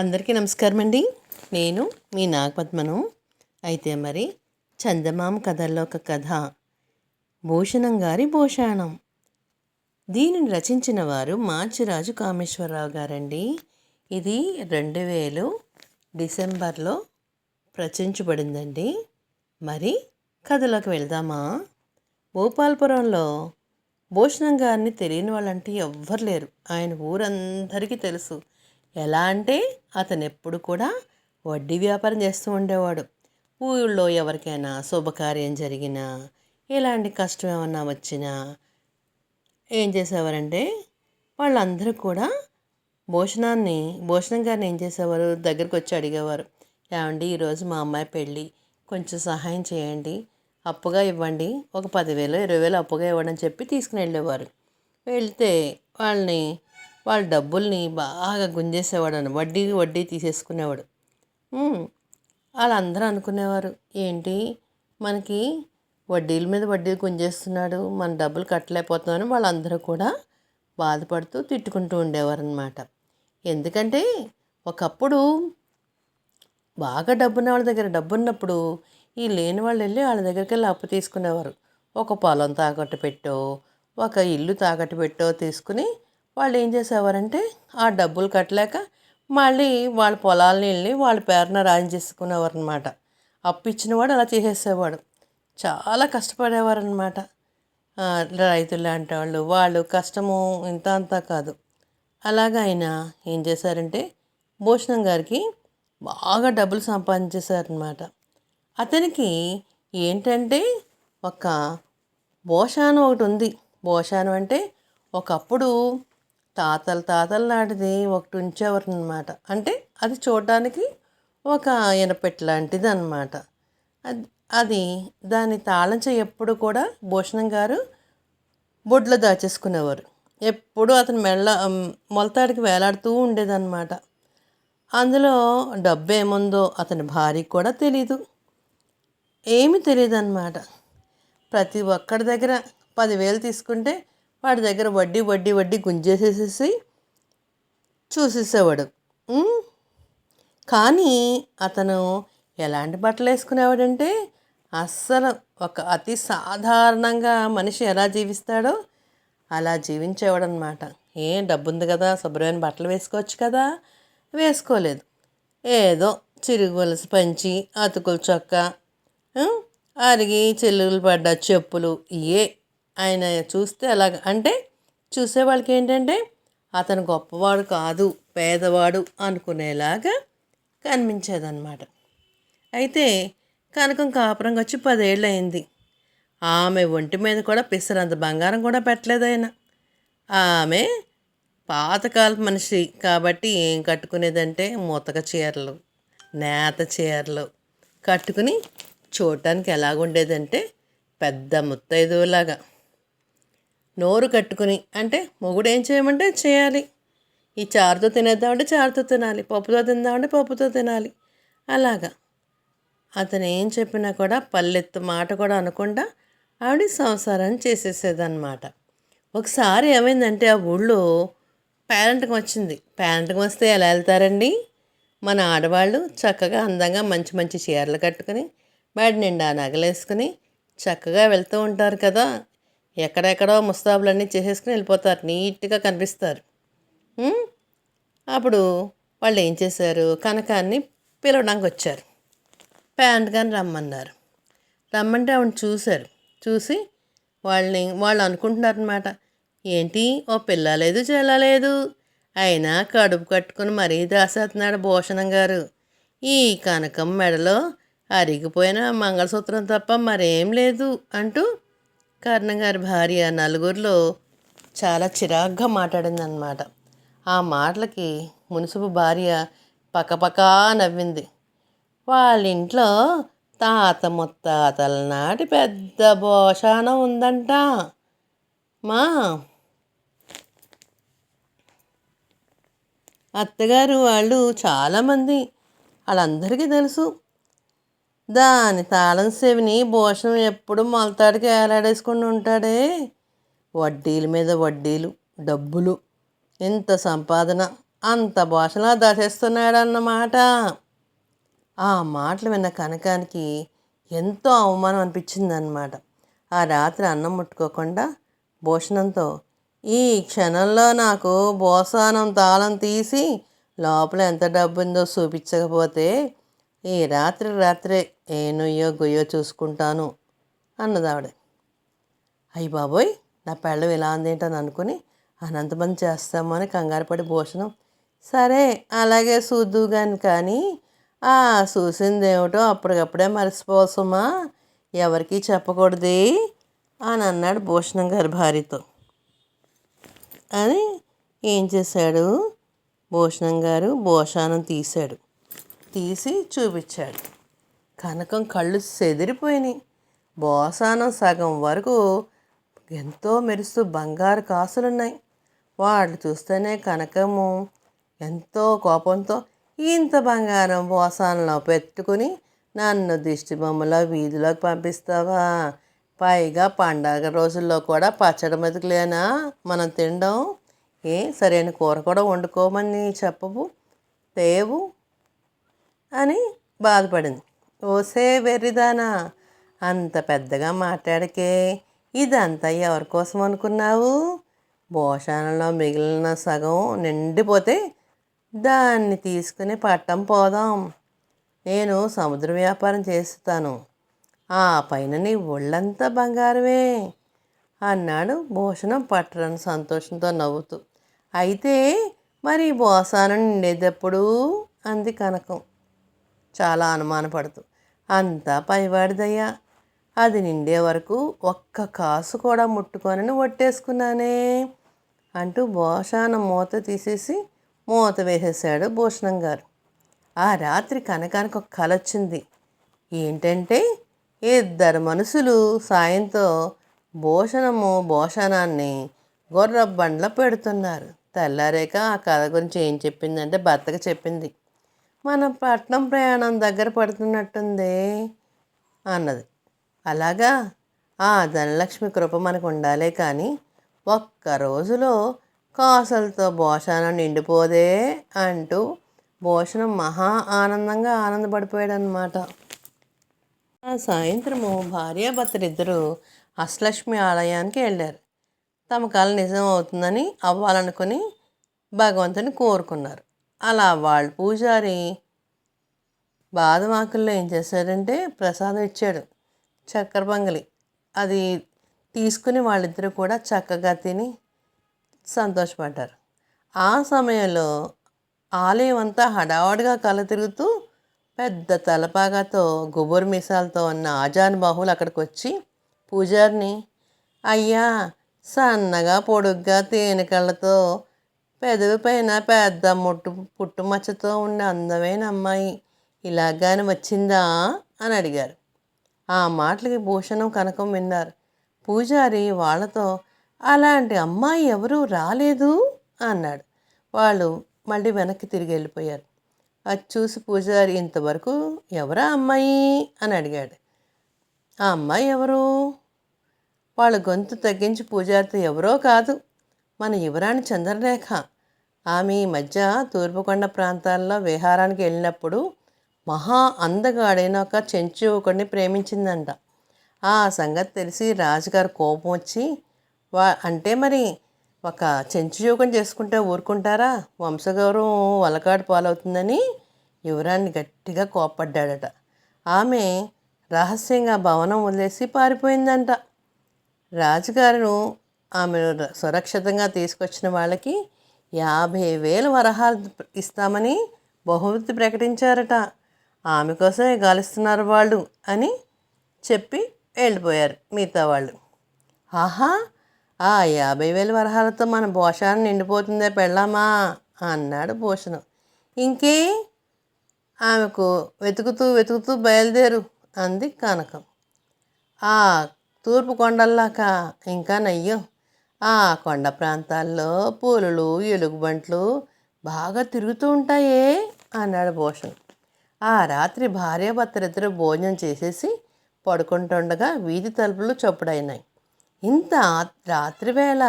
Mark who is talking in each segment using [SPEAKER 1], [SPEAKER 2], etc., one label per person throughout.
[SPEAKER 1] అందరికీ నమస్కారం అండి నేను మీ నాగపద్మను. అయితే మరి చందమామ కథల్లో ఒక కథ. భూషణం గారి భూషాణం. దీనిని రచించిన వారు మాచిరాజు కామేశ్వరరావు గారండి. ఇది రెండు వేలు డిసెంబర్లో ప్రచురించబడిందండి. మరి కథలోకి వెళ్దామా? భూపాల్పురంలో భూషణం గారిని తెలియని వాళ్ళంటే ఎవ్వరు లేరు. ఆయన ఊరందరికీ తెలుసు. ఎలా అంటే అతను ఎప్పుడు కూడా వడ్డీ వ్యాపారం చేస్తూ ఉండేవాడు. ఊళ్ళో ఎవరికైనా శుభకార్యం జరిగినా ఎలాంటి కష్టం ఏమన్నా వచ్చినా ఏం చేసేవారంటే వాళ్ళందరూ కూడా భోజనాన్ని భోజనం గారిని ఏం చేసేవారు? దగ్గరికి వచ్చి అడిగేవారు. ఏమండి ఈరోజు మా అమ్మాయి పెళ్ళి కొంచెం సహాయం చేయండి అప్పుగా ఇవ్వండి ఒక పదివేలు ఇరవై వేలు అప్పుగా ఇవ్వడం చెప్పి తీసుకుని వెళ్ళేవారు. వెళ్తే వాళ్ళని వాళ్ళ డబ్బుల్ని బాగా గుంజేసేవాడు అని వడ్డీ వడ్డీ తీసేసుకునేవాడు. వాళ్ళందరూ అనుకునేవారు ఏంటి? మనకి వడ్డీల మీద వడ్డీ గుంజేస్తున్నాడు మన డబ్బులు కట్టలేకపోతున్నామని వాళ్ళందరూ కూడా బాధపడుతూ తిట్టుకుంటూ ఉండేవారనమాట ఎందుకంటే ఒకప్పుడు బాగా డబ్బున్న వాళ్ళ దగ్గర డబ్బు ఉన్నప్పుడు ఈ లేని వాళ్ళు వెళ్ళి వాళ్ళ దగ్గరికి వెళ్ళి అప్పు తీసుకునేవారు. ఒక పొలం తాకట్టు పెట్టో ఒక ఇల్లు తాకట్టు పెట్టో తీసుకుని వాళ్ళు ఏం చేసేవారంటే ఆ డబ్బులు కట్టలేక మళ్ళీ వాళ్ళ పొలాలని వెళ్ళి వాళ్ళ పేరున రాయించేసుకునేవారు అనమాట అప్పు ఇచ్చినవాడు అలా చేసేసేవాడు. చాలా కష్టపడేవారు అనమాట రైతులు లాంటి వాళ్ళు వాళ్ళు కష్టము ఇంత అంతా కాదు. అలాగా ఆయన ఏం చేశారంటే భూషణం గారికి బాగా డబ్బులు సంపాదించేశారనమాట. అతనికి ఏంటంటే ఒక భోషానం ఒకటి ఉంది. భోషానం అంటే ఒకప్పుడు తాతల తాతల నాటిది ఒకటి ఉంచేవారు అనమాట అంటే అది చూడడానికి ఒక ఇనపెట్టు లాంటిది అనమాట అది అది దాని తాళించే ఎప్పుడు కూడా భూషణం గారు బొడ్లో దాచేసుకునేవారు. ఎప్పుడు అతను మెళ్ళ మొలతాడికి వేలాడుతూ ఉండేదన్నమాట అందులో డబ్బు ఏముందో అతని భార్యకి కూడా తెలీదు. ఏమి తెలియదు అనమాట ప్రతి ఒక్కడి దగ్గర పదివేలు తీసుకుంటే వాడి దగ్గర వడ్డీ వడ్డీ వడ్డీ గుంజేసేసేసి చూసేసేవాడు. కానీ అతను ఎలాంటి బట్టలు వేసుకునేవాడంటే అస్సలు ఒక అతి సాధారణంగా మనిషి ఎలా జీవిస్తాడో అలా జీవించేవాడు అనమాట ఏం డబ్బు ఉంది కదా శుభ్రమైన బట్టలు వేసుకోవచ్చు కదా? వేసుకోలేదు. ఏదో చిరుగులసి గొలుసు పంచి అతుకుల చొక్క అరిగి చెల్లులు పడ్డ చెప్పులు ఏ ఆయన చూస్తే అలాగ అంటే చూసే వాళ్ళకి ఏంటంటే అతను గొప్పవాడు కాదు పేదవాడు అనుకునేలాగా కనిపించేదన్నమాట. అయితే కనకం కాపురంగా వచ్చి పదేళ్ళు అయింది ఆమె ఒంటి మీద కూడా పిసరంత బంగారం కూడా పెట్టలేదు ఆయన. ఆమె పాతకాలపు మనిషి కాబట్టి ఏం కట్టుకునేదంటే మూతక చీరలు నేత చీరలు కట్టుకుని చూడటానికి ఎలాగుండేదంటే పెద్ద ముత్తైదులాగా నోరు కట్టుకుని అంటే మొగుడు ఏం చేయమంటే చేయాలి. ఈ చారుతో తినేద్దామంటే చారుతో తినాలి పప్పుతో తిందామంటే పప్పుతో తినాలి. అలాగా. అతను ఏం చెప్పినా కూడా పల్లెత్తు మాట కూడా అనకుండా ఆవిడ సంసారాన్ని చేసేసేదన్నమాట. ఒకసారి ఏమైందంటే ఆ ఊళ్ళో పేరెంట్కి వచ్చింది. పేరెంట్కి వస్తే ఎలా వెళ్తారండి? మన ఆడవాళ్ళు చక్కగా అందంగా మంచి మంచి చీరలు కట్టుకుని బయట నిండా నగలేసుకుని చక్కగా వెళ్తూ ఉంటారు కదా. ఎక్కడెక్కడో ముస్తాబులన్నీ చేసేసుకుని వెళ్ళిపోతారు. నీట్గా కనిపిస్తారు. అప్పుడు వాళ్ళు ఏం చేశారు? కనకాన్ని పిలవడానికి వచ్చారు. ప్యాంట్ కానీ రమ్మన్నారు. రమ్మంటే ఆవిడ చూశారు. చూసి వాళ్ళని వాళ్ళు అనుకుంటున్నారనమాట ఏంటి? ఓ పిల్ల లేదు చెల్ల లేదు. అయినా కడుపు కట్టుకుని మరీ దాసేస్తున్నాడు భూషణం గారు. ఈ కనకం మెడలో అరిగిపోయిన మంగళసూత్రం తప్ప మరేం లేదు అంటూ కర్ణం గారి భార్య నలుగురిలో చాలా చిరాగ్గా మాట్లాడిందన్నమాట. ఆ మాటలకి మున్సిపు భార్య పక్కపక్కా నవ్వింది. వాళ్ళ ఇంట్లో తాత ముత్తాతల నాటి పెద్ద భోషానం ఉందంట. మా అత్తగారు వాళ్ళు చాలామంది వాళ్ళందరికీ తెలుసు. దాని తాళం శివిని భూషణం ఎప్పుడు మొలతాడికి ఏలాడేసుకుని ఉంటాడే? వడ్డీల మీద వడ్డీలు డబ్బులు ఇంత సంపాదన అంత భాషలా దాచేస్తున్నాడన్నమాట. ఆ మాటలు విన్న కనకానికి ఎంతో అవమానం అనిపించిందనమాట ఆ రాత్రి అన్నం ముట్టుకోకుండా భూషణంతో ఈ క్షణంలో నాకు భూసానం తాళం తీసి లోపల ఎంత డబ్బు ఉందో చూపించకపోతే ఈ రాత్రి రాత్రే ఏ నుయ్యో గుయ్యో చూసుకుంటాను అన్నదావిడ. అయ్యి బాబోయ్ నా పెళ్ళం ఇలా ఉందేంటని అనుకుని అనంతమంది చేస్తాము అని కంగారుపడి భూషణం సరే అలాగే చూద్దు గాని కానీ ఆ చూసిందేమిటో అప్పటికప్పుడే మర్చిపోవసమా ఎవరికి చెప్పకూడదు అని అన్నాడు భూషణం గారి భార్యతో. అని ఏం చేశాడు? భూషణం గారు భూషానం తీశాడు. తీసి చూపించాడు. కనకం కళ్ళు చెదిరిపోయినాయి. బోసానం సగం వరకు ఎంతో మెరుస్తూ బంగారు కాసులున్నాయి. వాళ్ళు చూస్తేనే కనకము ఎంతో కోపంతో ఇంత బంగారం బోసానంలో పెట్టుకుని నన్ను దిష్టి బొమ్మలో వీధిలోకి పంపిస్తావా? పైగా పండగ రోజుల్లో కూడా పచ్చడి మెతుకులేనా? మనం తినడం ఏ సరైన కూర కూడా వండుకోమని చెప్పవు. తేవు అని బాధపడింది. ఓసే వెర్రిదానా అంత పెద్దగా మాట్లాడకే ఇదంతా ఎవరి కోసం అనుకున్నావు? భోషణలో మిగిలిన సగం నిండిపోతే దాన్ని తీసుకుని పట్టం పోదాం. నేను సముద్ర వ్యాపారం చేస్తాను. ఆ పైన నీ ఒళ్ళంతా బంగారమే అన్నాడు భూషణం పట్టరని సంతోషంతో నవ్వుతూ. అయితే మరి బోసానం నిండేదెప్పుడు అంది కనకం. చాలా అనుమానపడుతూ అంతా పైవాడిదయ్యా. అది నిండే వరకు ఒక్క కాసు కూడా ముట్టుకొనని వట్టేసుకున్నానే అంటూ భోషాన మూత తీసేసి మూత వేసేసాడు భూషణం గారు. ఆ రాత్రి కనకానికి ఒక కల వచ్చింది. ఏంటంటే ఇద్దరు మనుషులు సాయంతో భూషణము భోషణాన్ని గొర్ర బండ్ల పెడుతున్నారు. తెల్లారేక ఆ కథ గురించి ఏం చెప్పిందంటే భర్తకు చెప్పింది. మన పట్నం ప్రయాణం దగ్గర పడుతున్నట్టుంది అన్నది. అలాగా? ఆ ధనలక్ష్మి కృప మనకు ఉండాలే కానీ ఒక్క రోజులో కాసలతో భోషణం నిండిపోదే అంటూ భోషణం మహా ఆనందంగా ఆనందపడిపోయాడనమాట ఆ సాయంత్రము భార్యాభర్తలిద్దరూ అష్టలక్ష్మి ఆలయానికి వెళ్ళారు. తమ కళ నిజం అవుతుందని అవ్వాలనుకుని భగవంతుని కోరుకున్నారు. అలా వాళ్ళు పూజారి బాదమాకుల్లో ఏం చేశారంటే ప్రసాదం ఇచ్చాడు చక్కెర పొంగలి. అది తీసుకుని వాళ్ళిద్దరూ కూడా చక్కగా తిని సంతోషపడ్డారు. ఆ సమయంలో ఆలయం అంతా హడావడిగా కల తిరుగుతూ పెద్ద తలపాగాతో గుబురు మిసాలతో ఉన్న ఆజాన్ బాహువులు అక్కడికి వచ్చి పూజారిని అయ్యా సన్నగా పొడుగ్గా తేనె కళ్ళతో పెదవి పైన పెద్ద ముట్టు పుట్టుమచ్చతో ఉన్న అందమైన అమ్మాయి. ఇలాగానే వచ్చిందా? అని అడిగారు. ఆ మాటలకి భూషణం కనకం విన్నారు. పూజారి వాళ్ళతో అలాంటి అమ్మాయి ఎవరూ రాలేదు అన్నాడు. వాళ్ళు మళ్ళీ వెనక్కి తిరిగి వెళ్ళిపోయారు. అది చూసి పూజారి ఇంతవరకు ఎవరా అమ్మాయి అని అడిగాడు. ఆ అమ్మాయి ఎవరు వాళ్ళ గొంతు తగ్గించి పూజారితో ఎవరో కాదు. మన యువరాణి చంద్రరేఖ. ఆమె ఈ మధ్య తూర్పుకొండ ప్రాంతాల్లో విహారానికి వెళ్ళినప్పుడు మహా అందగాడైన ఒక చెంచు ఒకడిని ప్రేమించిందంట. ఆ సంగతి తెలిసి రాజుగారు కోపం వచ్చి వా అంటే మరి ఒక చెంచు యోగం చేసుకుంటే ఊరుకుంటారా? వంశగౌరవం వలకాడు పాలవుతుందని యువరాన్ని గట్టిగా కోప్పడ్డాడట. ఆమె రహస్యంగా భవనం వదిలేసి పారిపోయిందంట. రాజుగారు ఆమె సురక్షితంగా తీసుకొచ్చిన వాళ్ళకి యాభై వేల వరహాలు ఇస్తామని బహుమతి ప్రకటించారట. ఆమె కోసమే గాలిస్తున్నారు వాళ్ళు అని చెప్పి వెళ్ళిపోయారు మిగతా వాళ్ళు. ఆహా ఆ యాభై వేల వరహాలతో మన భోషాన్ని నిండిపోతుందే పెళ్ళామా? అన్నాడు భూషణం ఇంకే ఆమెకు వెతుకుతూ వెతుకుతూ బయలుదేరు అంది కనకం. ఆ తూర్పు కొండల్లాక ఇంకా నయ్యం. ఆ కొండ ప్రాంతాల్లో పూలులు ఎలుగుబంట్లు బాగా తిరుగుతూ ఉంటాయే అన్నాడు భూషణ్. ఆ రాత్రి భార్యాభర్తలిద్దరూ భోజనం చేసేసి పడుకుంటుండగా వీధి తలుపులు చప్పుడైనాయి. ఇంత రాత్రి వేళ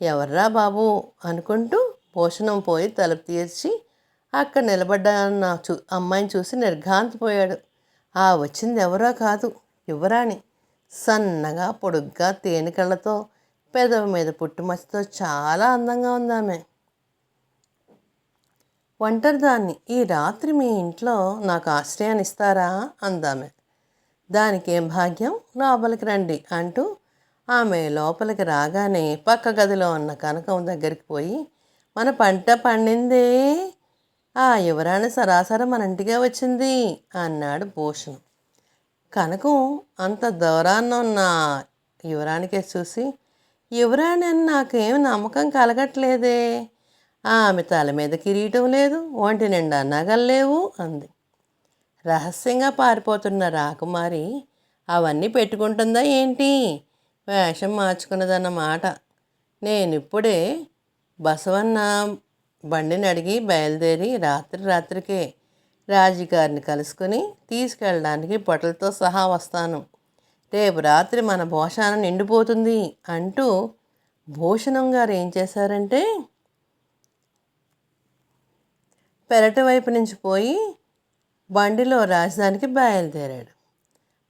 [SPEAKER 1] ఎవర్రా బాబు అనుకుంటూ భూషణం పోయి తలుపు తీర్చి అక్కడ నిలబడ్డ చూ అమ్మాయిని చూసి నిర్ఘాంతపోయాడు. ఆ వచ్చింది ఎవరో కాదు యువరాణి. సన్నగా పొడుగ్గా తేనెకళ్ళతో పెదవి మీద పుట్టుమచ్చతో చాలా అందంగా ఉందామె ఒంటరిదాన్ని ఈ రాత్రి మీ ఇంట్లో నాకు ఆశ్రయాన్ని ఇస్తారా? అందామె. దానికి ఏం భాగ్యం లోపలికి రండి అంటూ ఆమె లోపలికి రాగానే పక్క గదిలో ఉన్న కనకం దగ్గరికి పోయి మన పంట పండిందే? ఆ యువరాణి సరాసరి మన ఇంటికే వచ్చింది అన్నాడు భూషణం. కనకం అంత దూరాన్న ఉన్న యువరానికే చూసి యువరాణని అని నాకేం నమ్మకం కలగట్లేదే. ఆమె తల మీద కిరీటం లేదు ఒంటి నిండా నగలు లేవు అంది. రహస్యంగా పారిపోతున్న రాకుమారి అవన్నీ పెట్టుకుంటుందా ఏంటి? వేషం మార్చుకున్నదన్నమాట. నేను ఇప్పుడే బసవన్న బండిని అడిగి బయలుదేరి రాత్రి రాత్రికే రాజుగారిని కలుసుకుని తీసుకెళ్ళడానికి బట్టలతో సహా వస్తాను. రేపు రాత్రి మన భోషణం నిండిపోతుంది అంటూ భూషణం గారు ఏం చేశారంటే పెరటి వైపు నుంచి పోయి బండిలో రాజధానికి బయలుదేరాడు.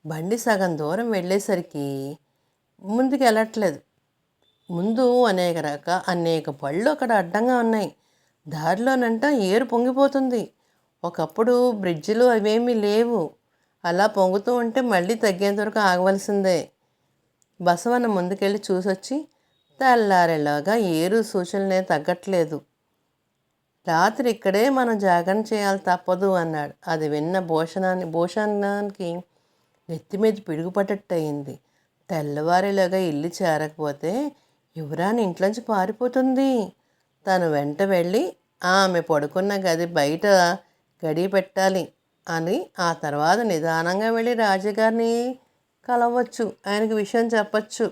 [SPEAKER 1] బండి సగం దూరం వెళ్ళేసరికి ముందుకు వెళ్ళట్లేదు. ముందు అనేక రక అనేక పళ్ళు అక్కడ అడ్డంగా ఉన్నాయి. దారిలోనంట ఏరు పొంగిపోతుంది. ఒకప్పుడు బ్రిడ్జిలు అవేమీ లేవు. అలా పొంగుతూ ఉంటే మళ్ళీ తగ్గేంత వరకు ఆగవలసిందే. బసవన్న ముందుకెళ్ళి చూసొచ్చి తెల్లారేలాగా ఏరు సూచనలే తగ్గట్లేదు. రాత్రి ఇక్కడే మనం జాగరణ చేయాలి తప్పదు అన్నాడు. అది విన్న భూషణాన్ని భూషణానికి నెత్తి మీద పిడుగుపట్టట్టు అయింది తెల్లవారేలాగా ఇల్లు చేరకపోతే యువరాణి ఇంట్లోంచి పారిపోతుంది. తను వెంట వెళ్ళి ఆమె పడుకున్న గది బయట గడి పెట్టాలి. అని ఆ తర్వాత నిదానంగా వెళ్ళి రాజుగారిని కలవచ్చు ఆయనకు విషయం చెప్పచ్చు.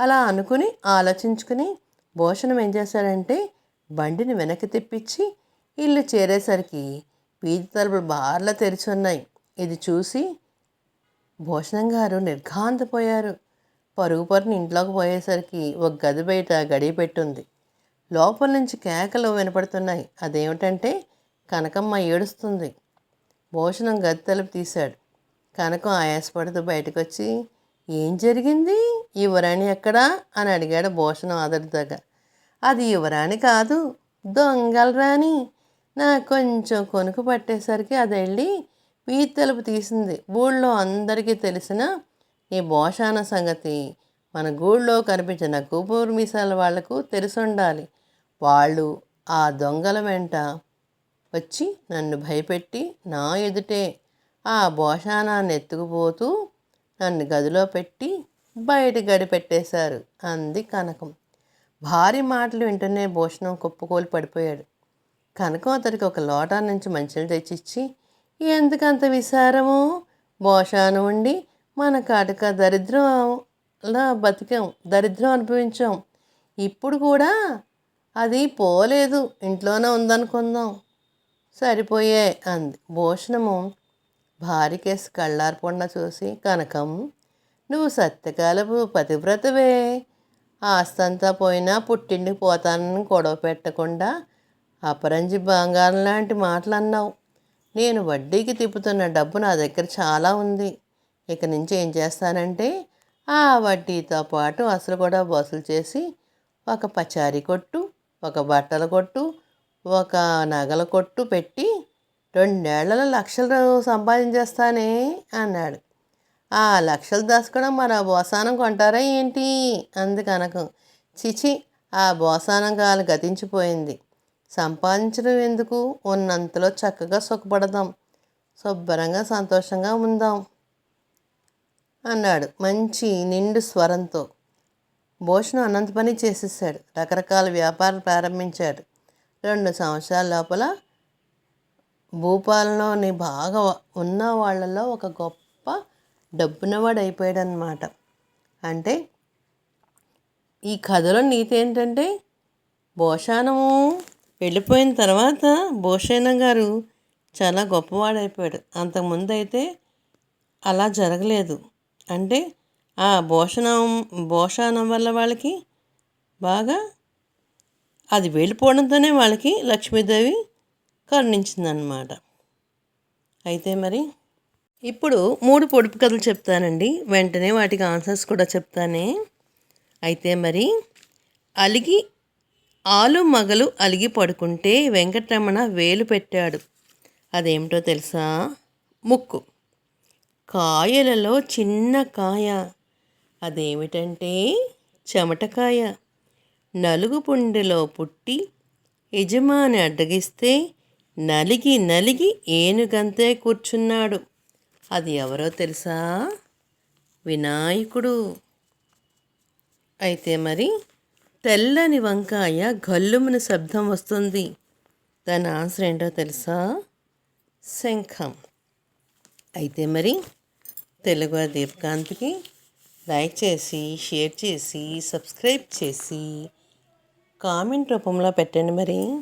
[SPEAKER 1] అలా అనుకుని ఆలోచించుకుని భూషణం ఏం చేశాడంటే బండిని వెనక్కి తెప్పించి ఇల్లు చేరేసరికి వీధి తలుపులు బార్లా తెరిచి ఉన్నాయి ఇది చూసి భూషణం గారు నిర్ఘాంతపోయారు. పరుగు పరుని ఇంట్లోకి పోయేసరికి ఒక గది బయట గడియ పెట్టుంది. లోపల నుంచి కేకలు వినపడుతున్నాయి. అదేమిటంటే కనకమ్మ ఏడుస్తుంది. భూషణం గది తలుపు తీశాడు. కనకం ఆయాసపడుతూ బయటకు వచ్చి ఏం జరిగింది? యువరాణి ఎక్కడా? అని అడిగాడు భూషణం ఆదరిదాగా అది యువరాణి కాదు. దొంగల రాణి. నాకు కొంచెం కొనుకు పట్టేసరికి అది వెళ్ళి వీధి తలుపు తీసింది. ఊళ్ళో అందరికీ తెలిసిన ఈ భోషాన సంగతి మన గూళ్ళో కనిపించిన కూపూరు మీసాల వాళ్ళకు తెలిసుండాలి. వాళ్ళు ఆ దొంగల వెంట వచ్చి నన్ను భయపెట్టి నా ఎదుటే ఆ భోషానాన్ని ఎత్తుకుపోతూ నన్ను గదిలో పెట్టి బయట గడిపెట్టేశారు అంది కనకం. భారీ మాటలు వింటూనే భూషణం కుప్పకూలి పడిపోయాడు. కనకం అతడికి ఒక లోటా నుంచి మంచిని తెచ్చిచ్చి ఎందుకంత విసారము? భోషాను ఉండి మన కాటక దరిద్రంలో బతికాం దరిద్రం అనుభవించాం. ఇప్పుడు కూడా అది పోలేదు ఇంట్లోనే ఉందనుకుందాం. సరిపోయే అంది. భూషణము భార్యకేసి కళ్ళార్పొండ చూసి కనకం నువ్వు సత్యకాలపు పతివ్రతవే. ఆస్తంతా పోయినా పుట్టింటికి పోతానని గొడవ పెట్టకుండా అపరంజి బంగారం లాంటి మాటలు అన్నావు నేను వడ్డీకి తిప్పుతున్న డబ్బు నా దగ్గర చాలా ఉంది. ఇక నుంచి ఏం చేస్తానంటే ఆ వడ్డీతో పాటు అసలు కూడా వసూలు చేసి ఒక పచారీ కొట్టు ఒక బట్టల కొట్టు ఒక నగల కొట్టు పెట్టి రెండేళ్ళలో లక్షలు సంపాదించేస్తానే అన్నాడు. ఆ లక్షలు దాచుకోవడం మన బోసానం కొంటారా ఏంటి? అంది కనకం. చిచి ఆ బోసానం కాలు గతించిపోయింది. సంపాదించడం ఎందుకు? ఉన్నంతలో చక్కగా సుఖపడదాం. శుభ్రంగా సంతోషంగా ఉందాం అన్నాడు మంచి నిండు స్వరంతో. భూషణం అనంత పని చేసేసాడు. రకరకాల వ్యాపారం ప్రారంభించాడు. రెండు సంవత్సరాల లోపల భూపాలలోని బాగా ఉన్న వాళ్ళలో ఒక గొప్ప డబ్బునవాడు అయిపోయాడు అనమాట అంటే ఈ కథలో నీతి ఏంటంటే భోషానము వెళ్ళిపోయిన తర్వాత భూషణ గారు చాలా గొప్పవాడైపోయాడు. అంతకుముందు అయితే అలా జరగలేదు. అంటే ఆ భోషణం భోషణం వల్ల వాళ్ళకి బాగా అది వెళ్ళిపోవడంతోనే వాళ్ళకి లక్ష్మీదేవి కరుణించిందనమాట అయితే మరి ఇప్పుడు మూడు పొడుపు కథలు చెప్తానండి. వెంటనే వాటికి ఆన్సర్స్ కూడా చెప్తానే. అయితే మరి అలిగి ఆలు మగలు అలిగి పడుకుంటే వెంకటరమణ వేలు పెట్టాడు. అదేమిటో తెలుసా? ముక్కు. కాయలలో చిన్న కాయ. అదేమిటంటే చెమటకాయ. నలుగుపుండిలో పుట్టి యజమాని అడ్డగిస్తే నలిగి నలిగి ఏనుగంతే కూర్చున్నాడు. అది ఎవరో తెలుసా? వినాయకుడు. అయితే మరి తెల్లని వంకాయ గల్లుమని శబ్దం వస్తుంది. దాని ఆన్సర్ ఏంటో తెలుసా? శంఖం. అయితే మరి తెలుగు దీపకాంత్కి లైక్ చేసి షేర్ చేసి సబ్స్క్రైబ్ చేసి కామెంట్ రూపంలో పెట్టండి మరి.